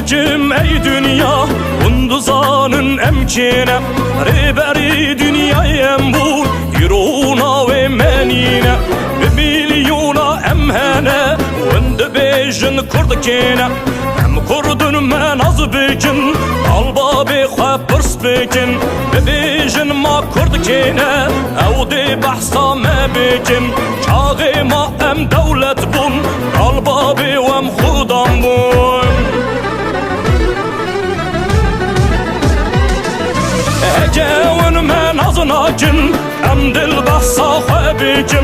bikim ey dünya Unduzanın emkine Riberi dünyayem bu Yiruna ve menine Bir milyona emhene Vende bejin kurdakine Em kurdun men az bikin Alba bi xeprs bikin Bi bejin ma kurdakine Ew behsa me bikim Çağı ma em devlet Eceğin men az nakin Em dil behsa xwe bikim